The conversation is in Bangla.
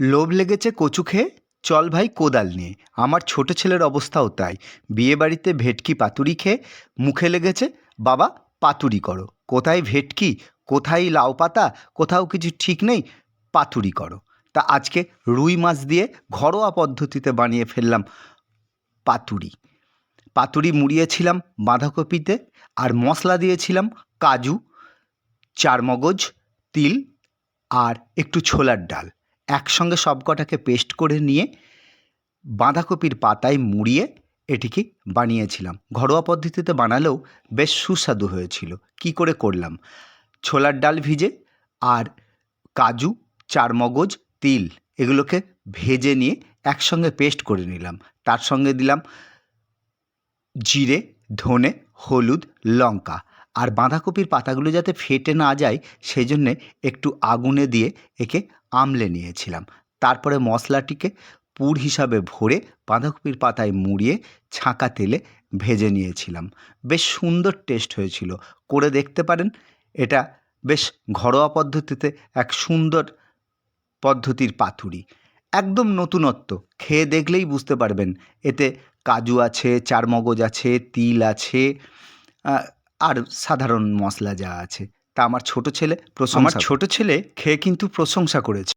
লোভ লেগেছে কচু খেয়ে? চল ভাই কোদাল নিয়ে। আমার ছোট ছেলের অবস্থাও তাই। বিয়েবাড়িতে ভেটকি পাতুরি খেয়ে মুখে লেগেছে, বাবা, পাতুরি করো। কোথায় ভেটকি? কোথায় লাউ পাতা? কোথাও কিছু ঠিক নেই? পাতুরি করো। তা আজকে রুই মাছ দিয়ে ঘরোয়া পদ্ধতিতে বানিয়ে ফেললাম পাতুরি। পাতুরি মুড়িয়েছিলাম বাঁধাকপিতে আর মশলা দিয়েছিলাম কাজু, চারমগজ, তিল আর একটু ছোলার ডাল। একসঙ্গে সবকটাকে পেস্ট করে নিয়ে বাঁধাকপির পাতায় মুড়িয়ে এটিকে বানিয়েছিলাম। ঘরোয়া পদ্ধতিতে বানালেও বেশ সুস্বাদু হয়েছিল। কি করে করলাম? ছোলার ডাল ভিজে আর কাজু, চারমগজ, তিল এগুলোকে ভেজে নিয়ে একসঙ্গে পেস্ট করে নিলাম। তার সঙ্গে দিলাম জিরে, ধনে, হলুদ, লঙ্কা। আর বাঁধাকপির পাতাগুলো যাতে ফেটে না যায় সেই জন্যে একটু আগুনে দিয়ে একে আমলে নিয়েছিলাম। তারপরে মশলাটিকে পুর হিসাবে ভরে বাঁধাকপির পাতায় মুড়িয়ে ছাঁকা তেলে ভেজে নিয়েছিলাম। বেশ সুন্দর টেস্ট হয়েছিল। করে দেখতে পারেন, এটা বেশ ঘরোয়া পদ্ধতিতে এক সুন্দর পদ্ধতির পাতুরি। একদম নতুনত্ব, খেয়ে দেখলেই বুঝতে পারবেন। এতে কাজু আছে, চারমগজ আছে, তিল আছে আর সাধারণ মশলা যা আছে। তা আমার ছোট ছেলে আমার ছোট ছেলে খেয়ে কিন্তু প্রশংসা করেছে।